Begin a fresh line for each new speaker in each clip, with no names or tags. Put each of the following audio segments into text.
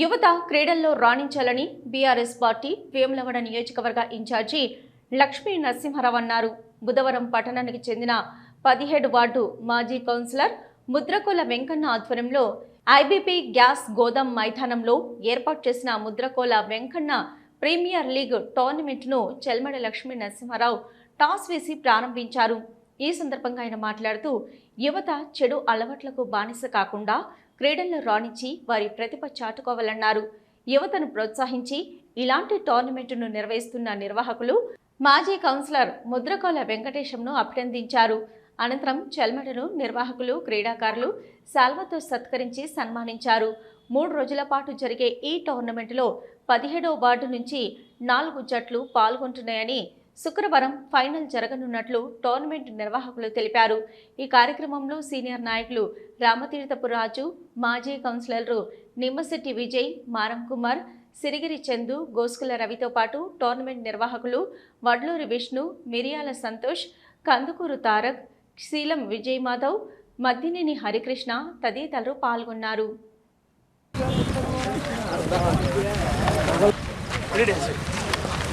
యువత క్రీడల్లో రాణించాలని BRS party Vemulawada నియోజకవర్గ ఇన్ఛార్జి లక్ష్మీ నరసింహారావు అన్నారు. బుధవారం పట్టణానికి చెందిన పదిహేడు వార్డు మాజీ కౌన్సిలర్ ముద్రకోల వెంకన్న ఆధ్వర్యంలో ఐబీపీ గ్యాస్ గోదాం మైదానంలో ఏర్పాటు చేసిన ముద్రకోల వెంకన్న ప్రీమియర్ లీగ్ టోర్నమెంట్ను చెల్మడ లక్ష్మీ నరసింహారావు టాస్ వేసి ప్రారంభించారు. ఈ సందర్భంగా ఆయన మాట్లాడుతూ యువత చెడు అలవాట్లకు బానిస కాకుండా క్రీడల్లో రాణించి వారి ప్రతిభ చాటుకోవాలన్నారు. యువతను ప్రోత్సహించి ఇలాంటి టోర్నమెంటును నిర్వహిస్తున్న నిర్వాహకులు మాజీ కౌన్సిలర్ ముద్రకోల వెంకటేశంను అభినందించారు. అనంతరం చెల్మడను నిర్వాహకులు క్రీడాకారులు శాల్వతో సత్కరించి సన్మానించారు. మూడు రోజుల పాటు జరిగే ఈ టోర్నమెంటులో పదిహేడో వార్డు నుంచి నాలుగు జట్లు పాల్గొంటున్నాయని శుక్రవారం ఫైనల్ జరగనున్నట్లు టోర్నమెంట్ నిర్వాహకులు తెలిపారు. ఈ కార్యక్రమంలో సీనియర్ నాయకులు రామతీర్థపు రాజు మాజీ కౌన్సిలర్లు నిమ్మశెట్టి విజయ్ మారం కుమార్ సిరిగిరి చందు గోస్కుల రవితో పాటు టోర్నమెంట్ నిర్వాహకులు వడ్లూరి విష్ణు మిరియాల సంతోష్ కందుకూరు తారక్ శీలం విజయ్ మాధవ్ మద్దినేని హరికృష్ణ తదితరులు పాల్గొన్నారు.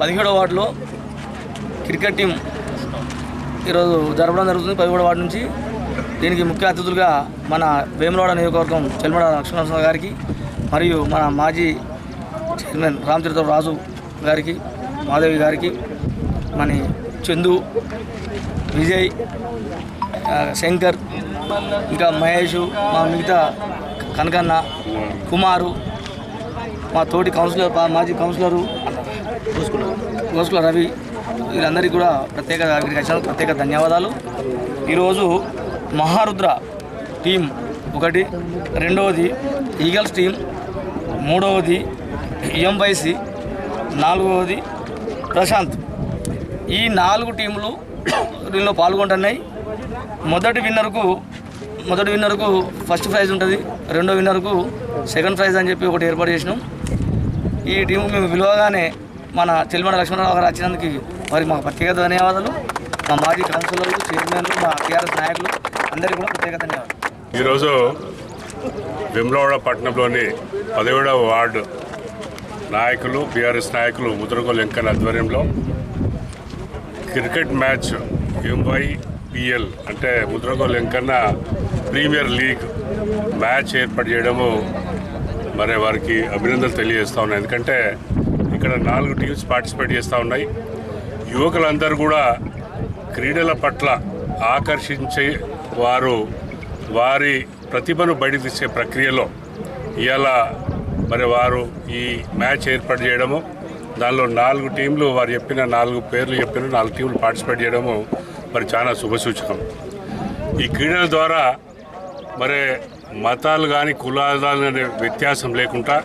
పదిహేడో వార్డులో క్రికెట్ టీం ఈరోజు జరపడం జరుగుతుంది. పదిహేడో వార్డు నుంచి దీనికి ముఖ్య అతిథులుగా మన వేములవాడ నియోజకవర్గం చెల్మడ లక్ష్మణ గారికి మరియు మన మాజీ చైర్మన్ రామచరిత్ర రాజు గారికి మాధవి గారికి మన చందు విజయ్ శంకర్ ఇంకా మహేష్ మా మిగతా కనకన్న కుమారు మా తోటి కౌన్సిలర్ మా మాజీ కౌన్సిలరు గోస్కుల రవి వీళ్ళందరికీ కూడా ప్రత్యేక అగ్రికల్చర్ ప్రత్యేక ధన్యవాదాలు. ఈరోజు మహారుద్ర టీం ఒకటి రెండవది ఈగల్స్ టీం మూడవది ఎంవైసి నాలుగవది ప్రశాంత్. ఈ నాలుగు టీంలు దీనిలో పాల్గొంటున్నాయి. మొదటి విన్నర్కు మొదటి విన్నర్కు ఫస్ట్ ప్రైజ్ ఉంటుంది. రెండో విన్నర్కు సెకండ్ ప్రైజ్ అని చెప్పి ఒకటి ఏర్పాటు చేసినాం. ఈ టీము మేము విలువగానే మన చెల్లిమడ లక్ష్మణరావు గారు వచ్చినందుకు మరి మాకు ప్రత్యేక ధన్యవాదాలు. మా మాజీ కౌన్సిలర్లు చైర్మన్లు మా టీఆర్ఎస్ నాయకులు అందరికీ కూడా ప్రత్యేక ధన్యవాదాలు.
ఈరోజు విమ్లవాడ పట్టణంలోని పదిహేడవ వార్డు నాయకులు బీఆర్ఎస్ నాయకులు ముద్రగోలు వెంకన్న ఆధ్వర్యంలో క్రికెట్ మ్యాచ్ ఎంవైపిఎల్ అంటే Mudragolu Venkanna premier league match ఏర్పాటు చేయడము మరి వారికి అభినందనలు తెలియజేస్తూ ఉన్నాయి. ఎందుకంటే ఇక్కడ నాలుగు టీమ్స్ పార్టిసిపేట్ చేస్తూ ఉన్నాయి. యువకులందరూ కూడా క్రీడల పట్ల ఆకర్షించే వారు వారి ప్రతిభను బయటకు తీసే ప్రక్రియలో ఇవాళ మరి వారు ఈ మ్యాచ్ ఏర్పాటు చేయడము దానిలో నాలుగు టీంలు వారు చెప్పిన నాలుగు పేర్లు చెప్పిన నాలుగు టీంలు పార్టిసిపేట్ చేయడము మరి చాలా శుభసూచకం ఈ క్రీడల ద్వారా మరి మతాలు కానీ కులాలు అనే వ్యత్యాసం లేకుండా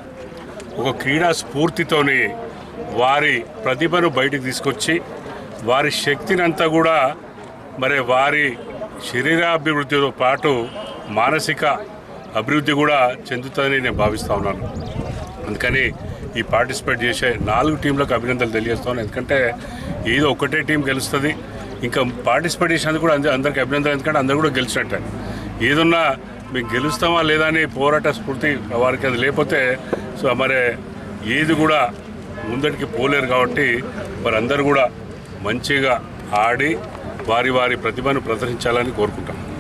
ఒక క్రీడా స్ఫూర్తితోని వారి ప్రతిభను బయటికి తీసుకొచ్చి వారి శక్తిని అంతా కూడా మరి వారి శరీరాభివృద్ధితో పాటు మానసిక అభివృద్ధి కూడా చెందుతుందని నేను భావిస్తూ ఉన్నాను. అందుకని ఈ పార్టిసిపేట్ చేసే నాలుగు టీంలకు అభినందనలు తెలియజేస్తాను ఎందుకంటే ఏదో ఒకటే టీం గెలుస్తుంది. ఇంకా పార్టిసిపేట్ చేసినందుకు కూడా అందరికీ అభినందనలు. ఎందుకంటే అందరూ కూడా గెలిచినట్టే. ఏదున్నా మేము గెలుస్తామా లేదా అని పోరాట స్ఫూర్తి వారికి అది లేకపోతే సో మరి ఏది కూడా ముందటికి పోలేరు కాబట్టి వారందరూ కూడా మంచిగా ఆడి వారి వారి ప్రతిభను ప్రదర్శించాలని కోరుకుంటాం.